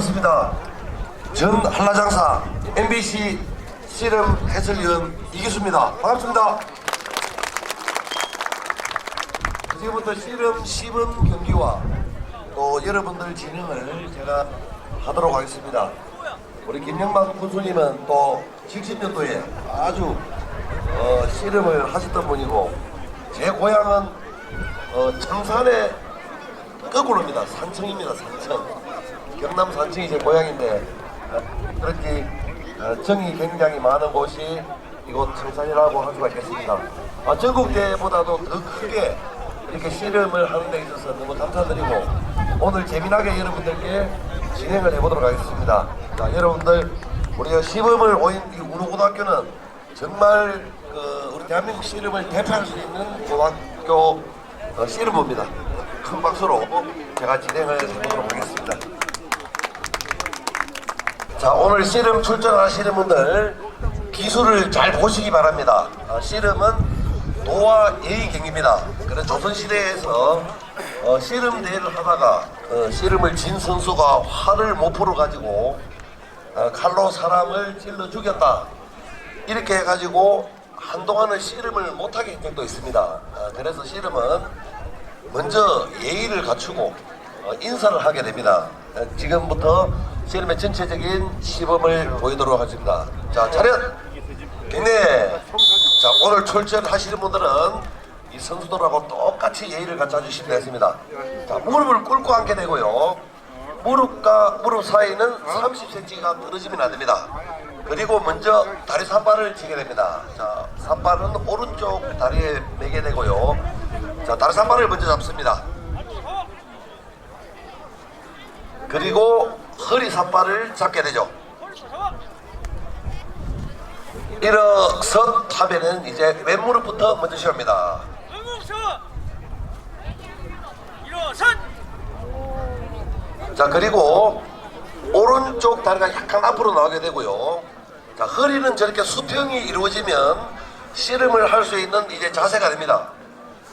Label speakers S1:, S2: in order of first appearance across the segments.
S1: 반갑습니다. 전 한라장사 MBC 씨름 해설위원 이기수입니다. 반갑습니다. 지금부터 씨름 시범 경기와 또 여러분들 진행을 제가 하도록 하겠습니다. 우리 김영만 군수님은 또 70년도에 아주 어, 씨름을 하셨던 분이고 제 고향은 어, 청산의 거꾸로입니다. 산청입니다. 산청. 경남 산청이 제 고향인데 어, 그렇게 어, 정이 굉장히 많은 곳이 이곳 청산이라고 할 수가 있겠습니다. 아, 전국대보다도 더 크게 이렇게 씨름을 하는 데 있어서 너무 감사드리고 오늘 재미나게 여러분들께 진행을 해보도록 하겠습니다. 자, 여러분들 우리 시범을 오인 이 우노고등학교는 정말 그 우리 대한민국 씨름을 대표할 수 있는 고등학교 어, 씨름부입니다. 큰 박수로 제가 진행을 해보도록 하겠습니다. 자 오늘 씨름 출전하시는 분들 기술을 잘 보시기 바랍니다. 아, 씨름은 도와 예의 경기입니다. 그래서 조선시대에서 어, 씨름 대회를 하다가 어, 씨름을 진 선수가 활을 못 풀어가지고 어, 칼로 사람을 찔러 죽였다. 이렇게 해가지고 한동안은 씨름을 못하게 한 적도 있습니다. 아, 그래서 씨름은 먼저 예의를 갖추고 어, 인사를 하게 됩니다. 어, 지금부터 씨름의 전체적인 시범을 보이도록 하겠습니다. 자, 차렷! 경례! 자, 오늘 출전하시는 분들은 이 선수들하고 똑같이 예의를 갖춰주시면 되겠습니다. 자, 무릎을 꿇고 앉게 되고요. 무릎과 무릎 사이는 30cm가 떨어지면 안 됩니다. 그리고 먼저 다리 산발을 치게 됩니다. 자, 산발은 오른쪽 다리에 매게 되고요. 자, 다리 산발을 먼저 잡습니다. 그리고 허리 산발을 잡게 되죠. 일어서 하면은 이제 왼무릎부터 먼저 시합니다.
S2: 일어선
S1: 자 그리고 오른쪽 다리가 약간 앞으로 나오게 되고요. 자 허리는 저렇게 수평이 이루어지면 씨름을 할 수 있는 이제 자세가 됩니다.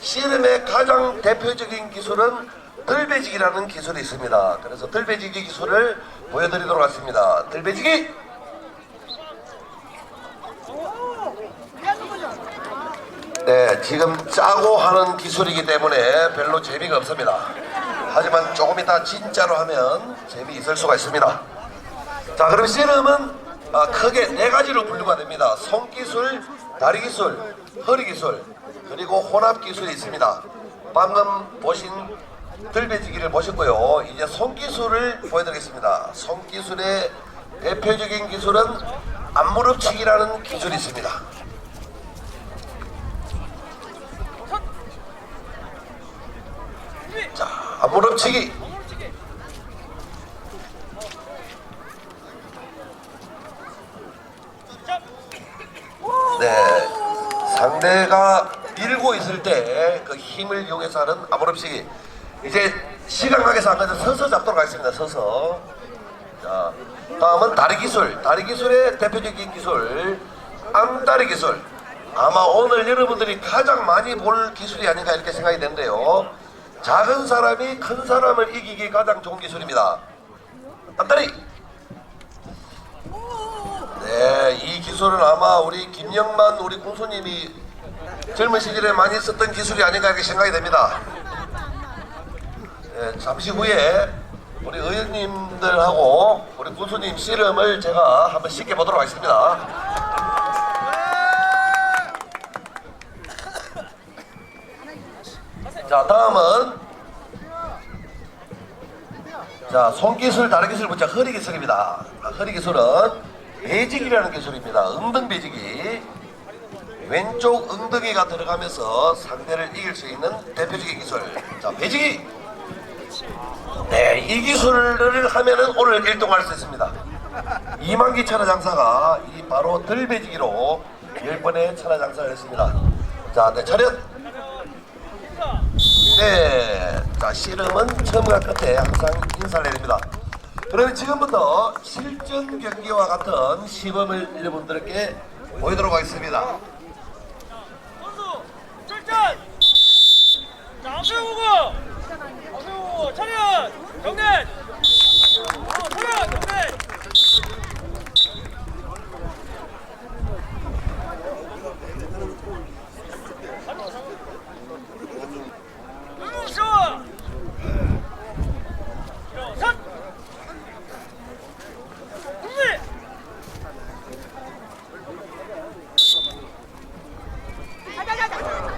S1: 씨름의 가장 대표적인 기술은 들배지기라는 기술이 있습니다. 그래서 들배지기 기술을 보여드리도록 하겠습니다. 들배지기. 네, 지금 짜고 하는 기술이기 때문에 별로 재미가 없습니다. 하지만 조금 이따 진짜로 하면 재미있을 수가 있습니다. 자, 그럼 씨름은 아, 크게 네 가지로 분류가 됩니다. 손기술, 다리기술, 허리기술, 그리고 혼합기술이 있습니다. 방금 보신 들배지기를 보셨고요. 이제 손기술을 보여드리겠습니다. 손기술의 대표적인 기술은 앞무릎치기라는 기술이 있습니다. 자, 앞무릎치기. 네. 상대가 밀고 있을 때 그 힘을 이용해서 하는 앞무릎치기. 이제 시간 안 가서 서서 잡도록 하겠습니다. 서서. 자, 다음은 다리 기술. 다리 기술의 대표적인 기술, 암다리 기술. 아마 오늘 여러분들이 가장 많이 볼 기술이 아닌가 이렇게 생각이 되는데요. 작은 사람이 큰 사람을 이기기 가장 좋은 기술입니다. 암다리. 네, 이 기술은 아마 우리 김영만 우리 군수님이 젊은 시절에 많이 썼던 기술이 아닌가 이렇게 생각이 됩니다. 네, 잠시 후에 우리 의원님들하고 우리 군수님 씨름을 제가 한번 쉽게 보도록 하겠습니다. 자, 다음은 자, 손기술, 다리기술 붙자 허리 기술입니다. 아, 허리 기술은 배지기라는 기술입니다. 엉덩 배지기. 왼쪽 엉덩이가 들어가면서 상대를 이길 수 있는 대표적인 기술. 자, 배지기. 네, 이 기술을 하면은 오늘 1등 할 수 있습니다. 이만기 천하장사가 이 바로 들배지기로 10번의 천하장사를 했습니다. 자, 네, 차렷. 네, 자 씨름은 처음과 끝에 항상 인사를 해야 됩니다. 그러면 지금부터 실전 경기와 같은 시범을 여러분들께 보이도록 하겠습니다.
S2: 앞에 보고 차렷! 경례! 어, 차렷! 경례!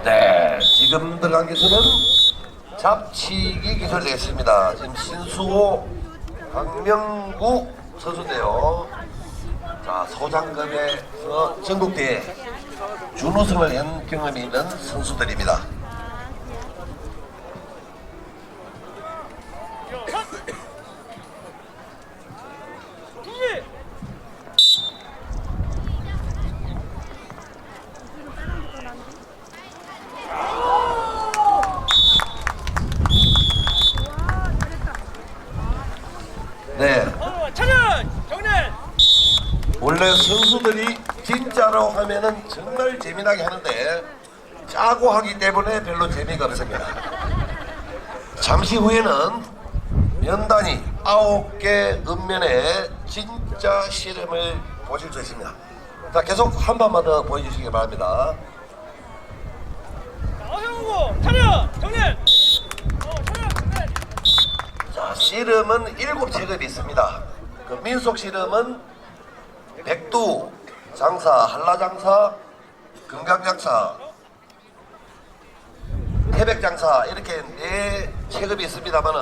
S1: 네, 지금 들어간 기수는 잡치기 기술 되겠습니다. 지금 신수호, 박명구 선수인데요. 자, 소장급에서 전국대회 준우승을 한 경험이 있는 선수들입니다.
S2: 준비
S1: 네,
S2: 어, 차렷 경례
S1: 원래 선수들이 진짜로 하면은 정말 재미나게 하는데 짜고 하기 때문에 별로 재미가 없습니다. 잠시 후에는 면단이 아홉 개 읍면의 진짜 씨름을 보실 수 있습니다. 자, 계속 한 번만 더 보여주시기 바랍니다.
S2: 차렷 경례 어 경례
S1: 자, 씨름은 일곱 체급이 있습니다. 그 민속 씨름은 백두, 장사, 한라 장사, 금강 장사, 태백 장사 이렇게 네 체급이 있습니다만은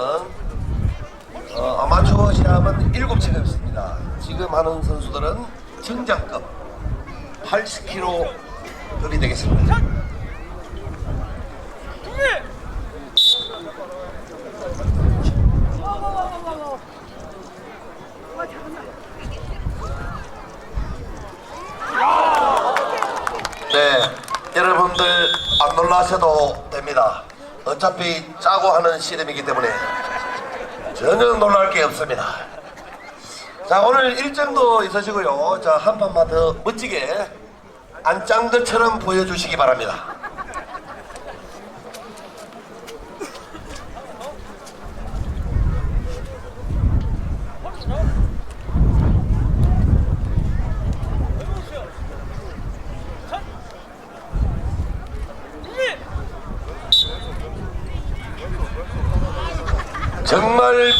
S1: 어, 아마추어 시합은 일곱 체급 있습니다. 지금 하는 선수들은 정장급 80kg 급이 되겠습니다.
S2: 준비
S1: 네, 여러분들 안 놀라셔도 됩니다. 어차피 짜고 하는 씨름이기 때문에 전혀 놀랄 게 없습니다. 자, 오늘 일정도 있으시고요. 자, 한 판만 더 멋지게 안짠 것처럼 보여주시기 바랍니다.
S2: 준비
S1: 정말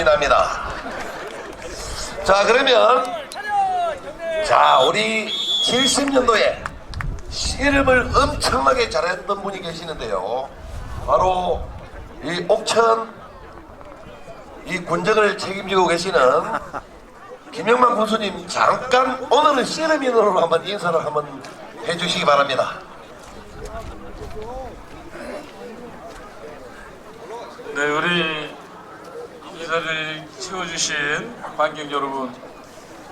S1: 많이 납니다. 자, 그러면 자, 우리 70년도에 씨름을 엄청나게 잘했던 분이 계시는데요. 바로 이 옥천 이 군정을 책임지고 계시는 김영만 군수님 잠깐 오늘은 씨름인으로 한번 인사를 한번 해주시기 바랍니다.
S3: 네, 우리 이 자리를 채워주신 관객 여러분,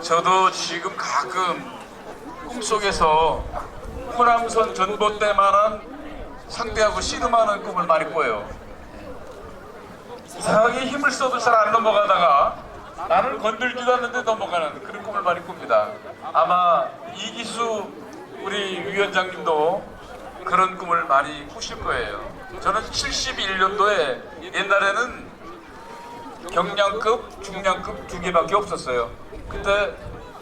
S3: 저도 지금 가끔 꿈속에서 호남선 전봇대만한 상대하고 씨름하는 꿈을 많이 꿔요. 이상하게 힘을 써도 잘 안 넘어가다가 나를 건들지도 않는데 넘어가는 그런 꿈을 많이 꿉니다. 아마 이기수 우리 위원장님도 그런 꿈을 많이 꾸실 거예요. 저는 71년도에 옛날에는 경량급, 중량급 두 개밖에 없었어요. 그때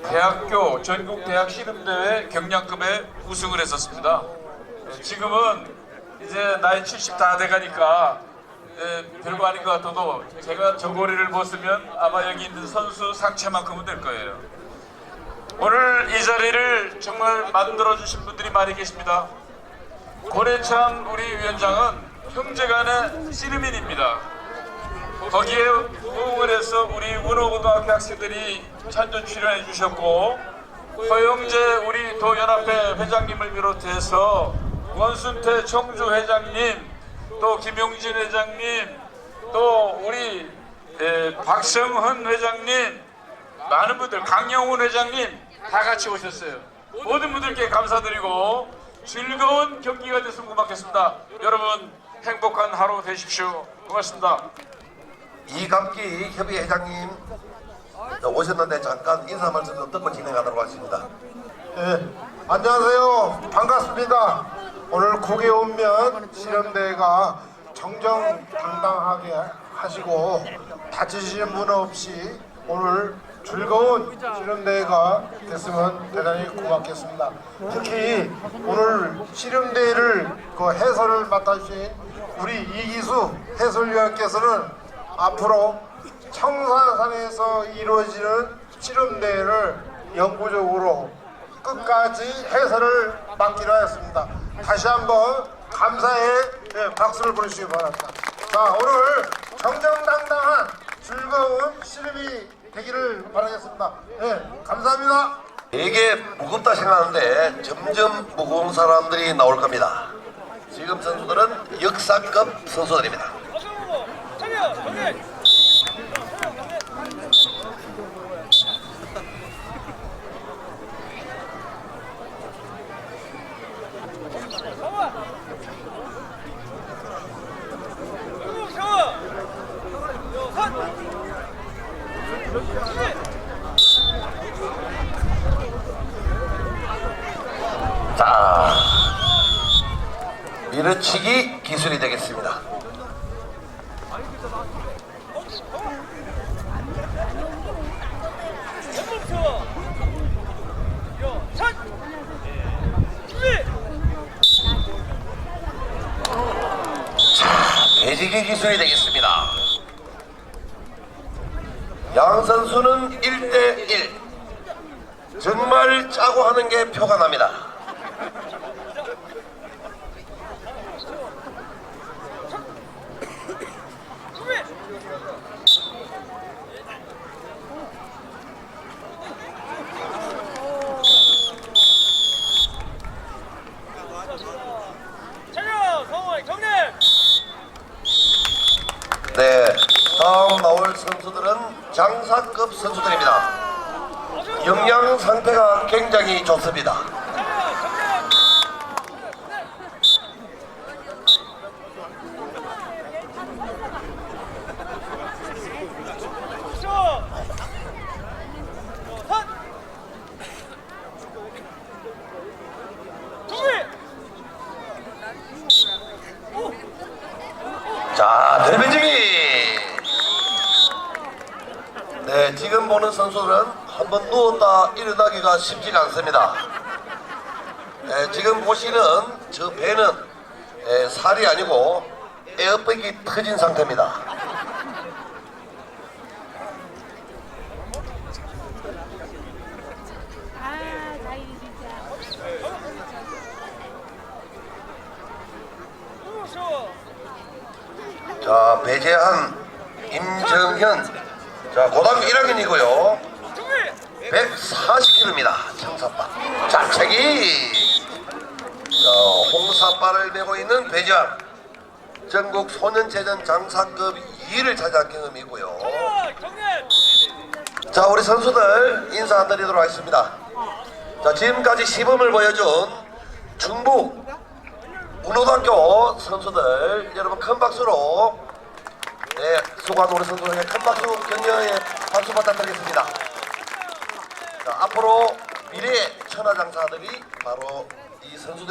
S3: 대학교 전국 대학 씨름대회 경량급에 우승을 했었습니다. 지금은 이제 나이 70 다 돼가니까 예, 별거 아닌 것 같아도 제가 저고리를 벗으면 아마 여기 있는 선수 상체만큼은 될 거예요. 오늘 이 자리를 정말 만들어 주신 분들이 많이 계십니다. 고래찬 우리 위원장은 형제간의 씨름인입니다. 거기에 호응을 해서 우리 운호고등학교 학생들이 찬조 출연해 주셨고 허영재 우리 도연합회 회장님을 비롯해서 원순태 청주 회장님 또 김용진 회장님 또 우리 에, 박성헌 회장님 많은 분들 강영훈 회장님 다 같이 오셨어요. 모든 분들께 감사드리고 즐거운 경기가 됐으면 고맙겠습니다. 여러분 행복한 하루 되십시오. 고맙습니다.
S1: 이감기 협의 회장님 오셨는데 잠깐 인사 말씀 좀 듣고 진행하도록 하겠습니다.
S4: 네, 안녕하세요. 반갑습니다. 오늘 국외온면 실험대회가 정정당당하게 하시고 다치시는 분 없이 오늘 즐거운 실험대회가 됐으면 대단히 고맙겠습니다. 특히 오늘 실험대회를 그 해설을 맡아주신 우리 이기수 해설위원께서는 앞으로 청사산에서 이루어지는 실험대회를 영구적으로 끝까지 해설을 맡기로 했습니다. 다시 한번 감사의 예, 박수를 보내주시기 바랍니다. 자 오늘 정정당당한 즐거운 씨름이 되기를 바라겠습니다. 예, 감사합니다.
S1: 되게 무겁다 생각하는데 점점 무거운 사람들이 나올 겁니다. 지금 선수들은 역사급 선수들입니다. 자, 밀어치기 기술이 되겠습니다.
S2: 왼쪽 세워 여섯 준비
S1: 배지기 기술이 되겠습니다. 양 선수는 1대1. 정말 짜고 하는 게 표가 납니다.
S2: 준비 차려 성화 경례
S1: 네, 다음 나올 선수들은 장사급 선수들입니다. 영양 상태가 굉장히 좋습니다.
S2: 차려 경례 쇼 여섯 준비
S1: 자, der배지기 네, 지금 보는 선수들은 한번 누웠다 일어나기가 쉽지가 않습니다. 네, 지금 보시는 저 배는 에, 살이 아니고 에어백이 터진 상태입니다. 자, 배재한, 임정현. 자, 고등학교 1학년이고요.
S2: 준비
S1: 140kg입니다. 청사빠. 자 책이. 자, 홍사빠를 메고 있는 배재한. 전국 소년체전 장사급 2위를 차지한 경험이고요. 자, 우리 선수들 인사 안 드리도록 하겠습니다. 자, 지금까지 시범을 보여준 중부 운호등학교 선수들 여러분 큰 박수로 네, 수고한 우리 선수들에게 큰 박수 격려의 박수 부탁드리겠습니다. 자, 앞으로 미래의 천하장사들이 바로 이 선수들